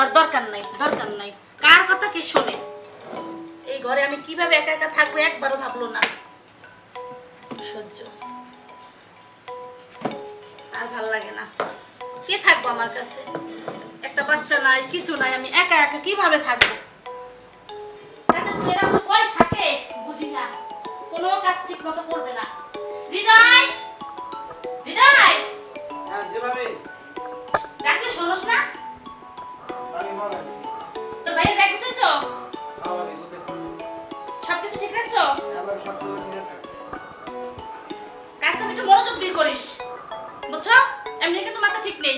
যাওয়ার দরকার নাই দরকার নাই। কার কথা কে শোনে? এই ঘরে আমি কীভাবে একা একা থাকব একবারও ভাবলো না। সহ্য। আর ভালো লাগে না। কে থাকব আমার কাছে? একটা বাচ্চা নাই কিছু নাই আমি একা একা কীভাবে থাকব? কই থাকে? বুঝি না। কোনো কাজ ঠিক মতো করবে না। হৃদয়! হৃদয়! হ্যাঁ যেভাবে ডাকলে শোনস না। তোর ভাইয়ের ব্যাগ গুছাইছো? আমার সবকিছু ঠিক রাখছো? কিছু কাজটা একটু মনোযোগ দিয়ে করিস। বুঝছ? এমনি কিন্তু মাথা ঠিক নেই।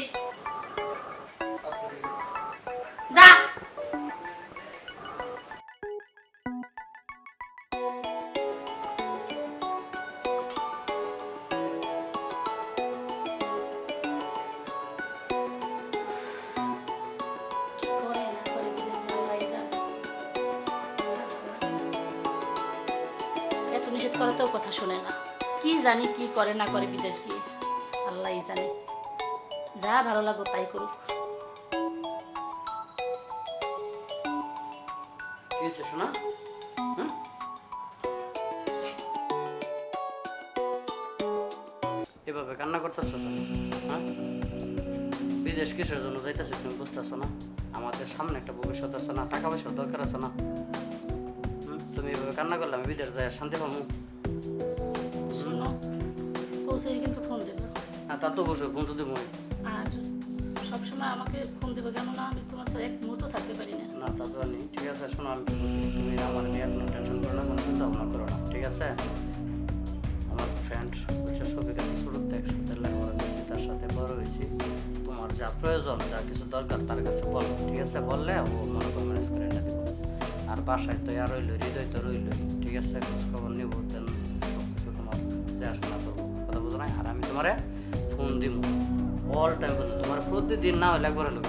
শোনে না। কি জানি কি করে না করে বিদেশ গিয়ে। আল্লাহই জানে। যা ভালো লাগো তাই করুক। কি এভাবে কান্না করতেছো? হ্যাঁ? বিদেশ কিসের জন্য যাইতেছো তুমি বুঝতেছো না? আমাদের সামনে একটা ভবিষ্যৎ আছে না, টাকা পয়সার দরকার আছে না। তুমি এভাবে কান্না করলে আমি বিদেশ যাই শান্তি পাবো পৌঁছে কিন্তু ফোন দেবে। না তা তো বসে বন্ধু দেবো আর সবসময় আমাকে ফোন দেবে কেননা আমি তোমার সাথে এক মুহূর্ত থাকতে পারি না। না তা তো নেই ঠিক আছে শোনো আমি তুমি আমার নিয়ে কোনো টেনশন করো না কোনো চিন্তা ভাবনা করো না ঠিক আছে? আমার ফ্রেন্ড হচ্ছে সবিক আছে শুরুতে একসাথে লেখাপড়া করছি তার সাথে বড় হয়েছি। তোমার যা প্রয়োজন যা কিছু দরকার তার কাছে বলো ঠিক আছে? বললে ও মনে করে ম্যানেজ করে দেবো আর বাসায় তো আর রইল হৃদয় তো রইল ঠিক আছে? খোঁজ খবর নিবো। তোমারে ফোন দিব অল টাইম ফোন তোমার প্রতিদিন না হলে একবার হলো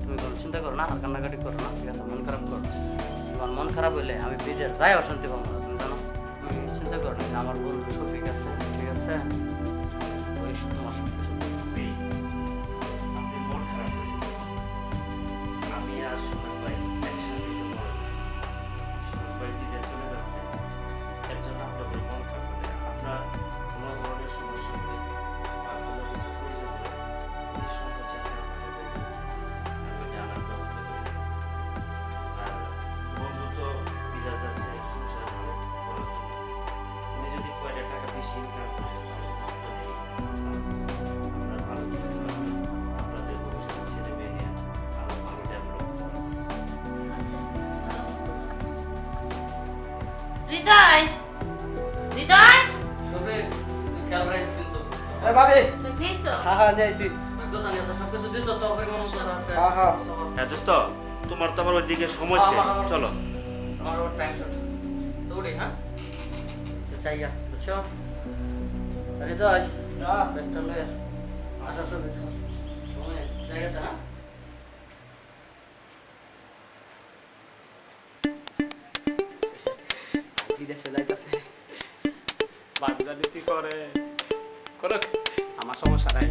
তুমি কোনো চিন্তা করো না, আর কান্নাকাটি করো না, ঠিক আছে? মন খারাপ করো। তোমার মন খারাপ হইলে আমি বিজয়ের যাই অশান্তি পাবো না, তুমি জানো? চিন্তা করো না, আমার বন্ধু হৃদয় হৃদয়। তুই খেয়াল রাখিস কিন্তু। এ ভাবি। তুমি খেয়েছো? হ্যাঁ হ্যাঁ নিয়েছি দোকানে আছে সব কিছু দিছো তো পরিমাণ মতো আছে। হ্যাঁ, হ্যাঁ। হ্যাঁ দোস্ত তোমার তো আবার ওইদিকে সময় শেষ। চলো। আমার ওর টাইম শর্ট দৌড়ি হ্যাঁ? তো চাইয়া বুঝছ? হৃদয় ব্যাগটা লয়ে বিদেশে যাইতাছে। বাচ্চা কি করে? করুক আমার সমস্যা নাই।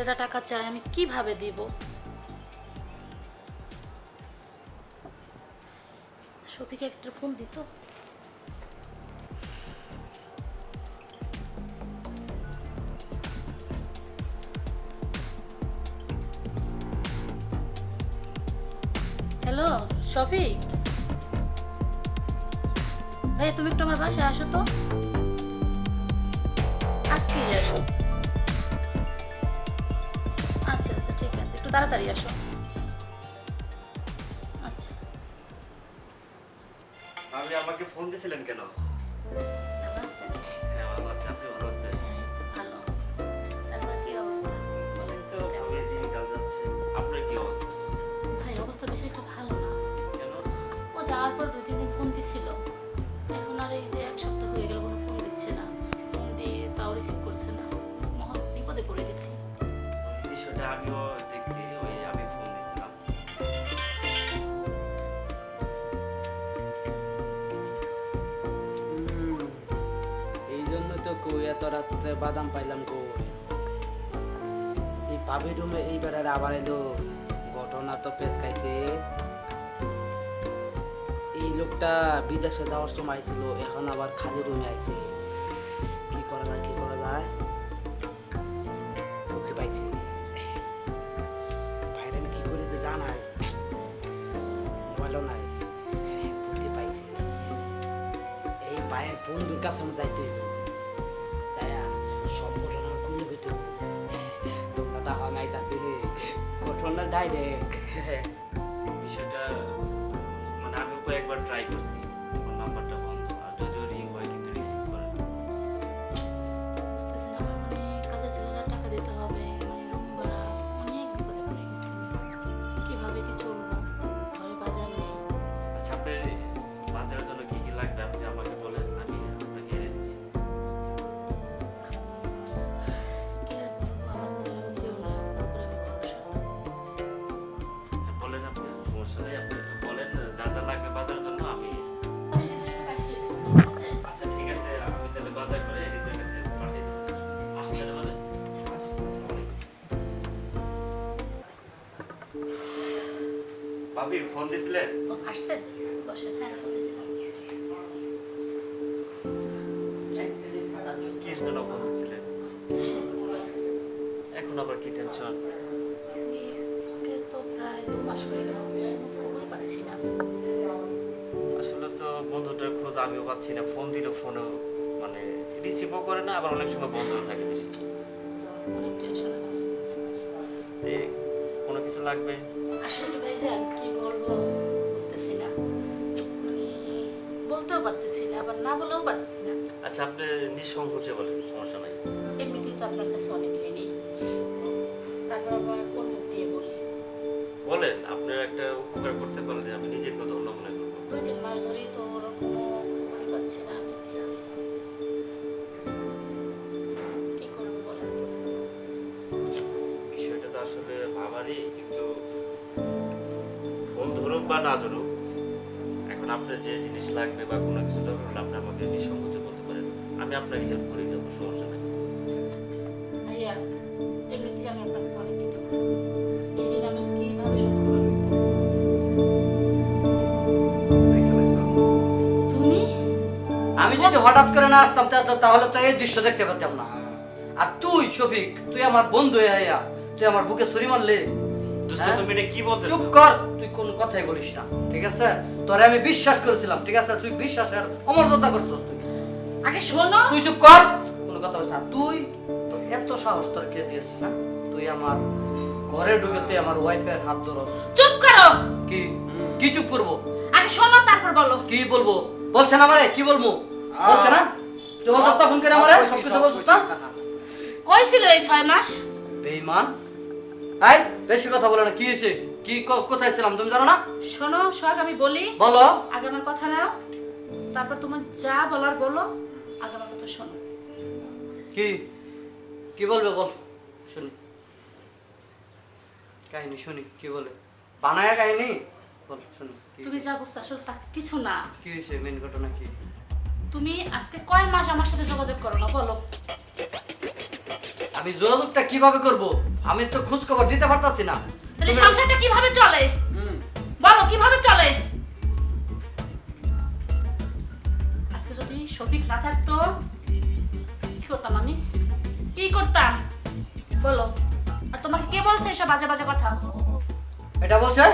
ছেলেরা টাকা চায় আমি কীভাবে দিব? শফিকে একটা ফোন দিত হ্যালো শফিক? ভাই তুমি একটু আমার বাসায় আসো তো। আজকেই আসো। তাড়াতাড়ি আসো। আচ্ছা। আমাকে ফোন দিয়েছিলেন কেন? হ্যাঁ হ্যাঁ, অবস্থা? বেশি একটা ভালো না। ও যাওয়ার পর দুই তিন দিন ফোন দিছিল। রাত্রে বাদাম পাইলাম কই? এই পাবি রুমে এইবার আর আবার এলো। ঘটনা তো পেস খাইছে। এই লোকটা বিদেশে যাওয়ার সময় আইছিল, এখন আবার খালি রুমে আইছে। কি করা যায়, কি করা যায়? বুঝতে পাইছি। ভাইরা কি করে যে মোবাইলও নাই। বুঝতে পাইছি। এই পায়ের বন্ধুর কাছে আমি যাইতে হইব। ঘটনা ডাইরেক্ট বিষয়টা আসছেন? বসেন, হ্যাঁ, বলেছিলাম। কির জন্য ফোন দিছিলেন? এখন আবার কি টেনশন আজকে তো প্রায় দু মাস হয়ে গেল, আমি পাচ্ছি না। আসলে তো বন্ধুটার খোঁজ আমিও পাচ্ছি না। ফোন দিলে ফোনও মানে রিসিভও করে না আবার অনেক সময় বন্ধও থাকে বেশি। অনেক টেনশনে কোনো কিছু লাগবে? আসলে ভাইজান কি বলব? বলতেও পারতেছি না আবার না বলেও পারতেছি না। আচ্ছা আপনি নিঃসংকোচে বলেন সমস্যা নাই। এমনিতেই তো আপনার কাছে অনেক ঋণী তারপর আবার কোন মুখ দিয়ে বলি? বলেন আপনার একটা উপকার করতে পারলে আমি নিজেকে ধন্য মনে করব। দুই তিন মাস ধরেই তো ওর কোনো খবরই পাচ্ছি না আমি। কি করব বলেন তো? বিষয়টা তো আসলে ভাবারই কিন্তু ফোন ধরুক বা না ধরুক আপনার যে জিনিস লাগবে বা কোনো কিছু দরকার হলে আপনি আমাকে নিঃসংকোচে বলতে পারেন। আমি আপনাকে হেল্প করে দেবো সমস্যা নেই। এমনিতেই আমি আপনার কাছে অনেক এই ঋণ আমি কীভাবে শোধ করব আমি তুমি? আমি যদি হঠাৎ করে না আসতাম তাহলে তো এই দৃশ্য দেখতে পেতাম না। আর তুই শফিক তুই আমার বন্ধু হইয়া তুই আমার বুকে ছুরি মারলে। দোস্ত হ্যাঁ? তুমি এটা কি বলতেছো? চুপ কর তুই কোন কথাই বলিস না ঠিক আছে? তোরে আমি বিশ্বাস করেছিলাম ঠিক আছে? তুই বিশ্বাসের অমর্যাদা করছিস তুই। আগে শোনো। তুই চুপ কর কোনো কথা বলিস না। তুই তোর এত সাহস তোর কে দিয়েছে না তুই আমার ঘরে ঢুকে তুই আমার ওয়াইফের হাত ধরস। চুপ করো। কি? কি চুপ করব? আগে শোনো তারপর বলো। কি বলব? বলছে না আমারে? কি বলব? বলছে না? তুই বলছিস তখন করে আমারে? সব কিছু বলছিস না? কই ছিল এই ছয় মাস? বেঈমান। আই বেশি কথা বলে না কি হয়েছে? কি কোথায় ছিলাম তুমি জানো না? শোনো সোহাগ আমি বলি। বলো। আগে আমার কথা নাও তারপর তোমার যা বলার বলো আগে আমার কথা শোনো। কি? কি বলবে বল শুনি। কাহিনী শুনি কি বলে? বানায়া কাহিনী? বল শুনি তুমি যা বুঝছ আসলে তা কিছু না। কি হয়েছে মেন ঘটনা কি? তুমি আজকে কয় মাস আমার সাথে যোগাযোগ করো না বলো। আমি যোগাযোগটা কীভাবে করব? আমি তো খোঁজ খবর দিতে পারতাছি না। তাহলে সংসারটা কীভাবে চলে? হুম। বলো কীভাবে চলে? আজকে যদি শফিক না থাকতো কি করতাম আমি? কি করতাম? বলো। আর তোমাকে কে বলছে এসব বাজে বাজে কথা? এটা বলছে?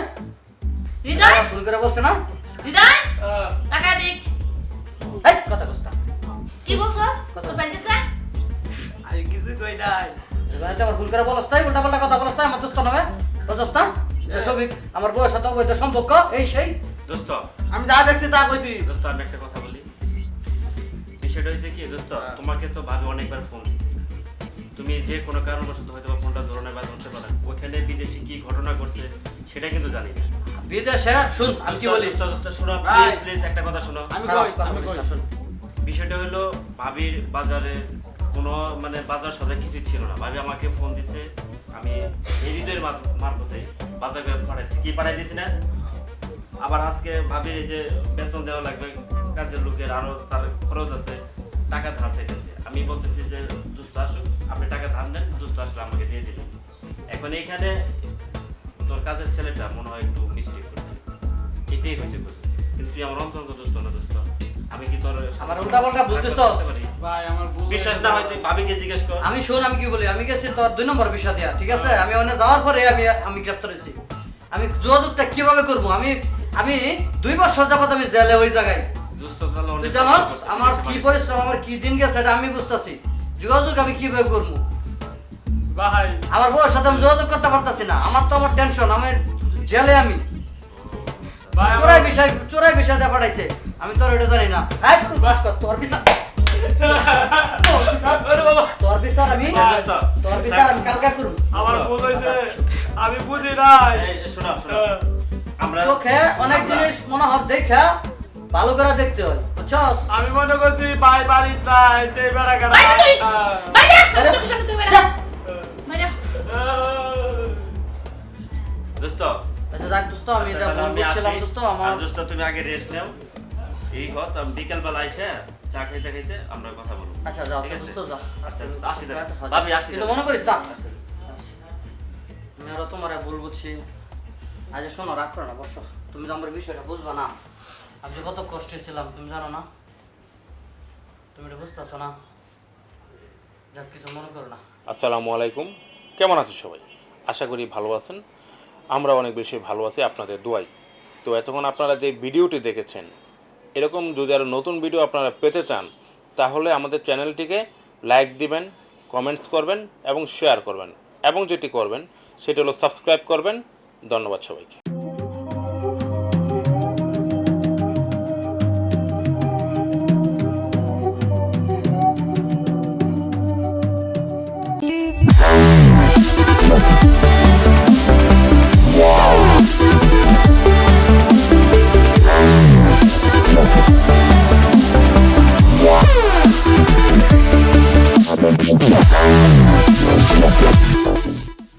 হৃদয়? ভুল করে বলছে না? হৃদয়? টাকা দিক যেখানে তুই ভুল করে বলছ তাই উল্টা পাল্টা কথা বলছ তাই আমার দোস্ত নবে বুঝছ না? যে সবিক আমার বউয়ের সাথে অবৈধ সম্পর্ক এই সেই। দোস্ত। আমি যা দেখছি তা কইছি। দোস্ত আমি একটা কথা বলি। বিষয়টা হয়েছে কি দোস্ত তোমাকে তো ভাবি অনেকবার ফোন দিছি। তুমি যে কোনো কারণবশত হয়তো বা ফোনটা ধরনের বা ধরতে পারেন ওখানে বিদেশে কি ঘটনা ঘটছে সেটা কিন্তু জানি না। বিদেশে? শুন আমি কি বলি? দোস্ত, দোস্ত শোনো প্লিজ প্লিজ একটা কথা শোনো। আমি কই আমি কই। শুন। বিষয়টা হলো ভাবির বাজারে কোনো মানে বাজার সদাই কিছু ছিল না। ভাবি আমাকে ফোন দিছে, আমি এই হৃদয়ের মারফতে বাজার করে পাঠাইছি কি পাঠাই দিছি না? আবার আজকে ভাবির এই যে বেতন দেওয়া লাগবে, কাজের লোকের আরও তার খরচ আছে, টাকা ধার চাইতেছে। আমি বলতেছি যে দুস্থ আসুক আপনি টাকা ধার নেন দুস্থ আসলে আমাকে দিয়ে দিলেন এখন এইখানে তোর কাজের ছেলেটা মনে হয় একটু মিস্টেক করছে। এটাই হয়েছে কিন্তু তুই আমার অন্তর্গত দোস্ত না, দোস্ত? আমি কি তোর আমার উল্টাপাল্টা বলতেছস? ভাই আমার ভুল বিশ্বাস না হয় তুই ভাবিকে জিজ্ঞেস কর। আমি শুন আমি কি বলি? আমি গেছি তোর দুই নম্বর বিষয় দিয়া ঠিক আছে? আমি ওখানে যাওয়ার পরে আমি আমি গ্রেপ্তার হয়েছি। আমি যোগাযোগটা কীভাবে করব? আমি আমি দুই বছর যাবত আমি জেলে ওই জায়গায়। তুই জানোস আমার কি পরিশ্রম আমার কি দিন গেছে এটা আমি বুঝতেছি। যোগাযোগ আমি কীভাবে করব? ভাই। আমার বউয়ের সাথে আমি যোগাযোগ করতে পারতাছি না। আমার তো আমার টেনশন আমি জেলে আমি। চোরাই বিষয় চোরাই বিষয় দিয়ে পাঠাইছে। আমি তোর এটা জানি না। এই, তুই বাস কর, তোর বিচার। তোর বিচার আমি তোর বিচার। আমি কালকা করব। আমার ভুল হয়েছে। আমি বুঝি নাই। শোনো শোনো। হ্যাঁ। আমরা চোখে অনেক জিনিস মনে হয় দেখা ভালো করে দেখতে হয় বুঝছস? আমি মনে করছি ভাই বাড়ির নাই তে বেড়া কাটা বাইরে তুই! বাইরে আরে, চোখের সামনে তুই। বাইরে দোস্ত। আচ্ছা যাক দোস্ত আমি আচ্ছা, মন আমি করছিলাম দোস্ত আমার দোস্ত তুমি আগে রেস্ট নাও। এই হত আমি বিকেল বেলা এসে চা খাইতে খাইতে আমরা কথা বলব। আচ্ছা যাও ঠিক তো আছে? দোস্ত যা আচ্ছা আসি। হ্যাঁ, ভাবি আসি কিছু মনে করিস না? আচ্ছা, দোস্ত। আমি তোমার ভুল বুঝছি। আজ শোনো রাগ করো না বসো। তুমি তো আমার বিষয়টা বুঝবা না। আমি যে কত কষ্টে ছিলাম তুমি জানো না? তুমি এটা বুঝতেছো না? যাক কিছু মনে করো না। আসসালামু আলাইকুম। কেমন আছো সবাই? আশা করি ভালো আছেন। আমরা অনেক বেশি ভালো আছি আপনাদের দোয়াই তো এতক্ষণ আপনারা যে ভিডিওটি দেখেছেন এরকম যদি আরও নতুন ভিডিও আপনারা পেতে চান, তাহলে আমাদের চ্যানেলটিকে লাইক দিবেন কমেন্টস করবেন এবং শেয়ার করবেন। এবং যেটি করবেন, সেটি হলো সাবস্ক্রাইব করবেন। ধন্যবাদ সবাইকে।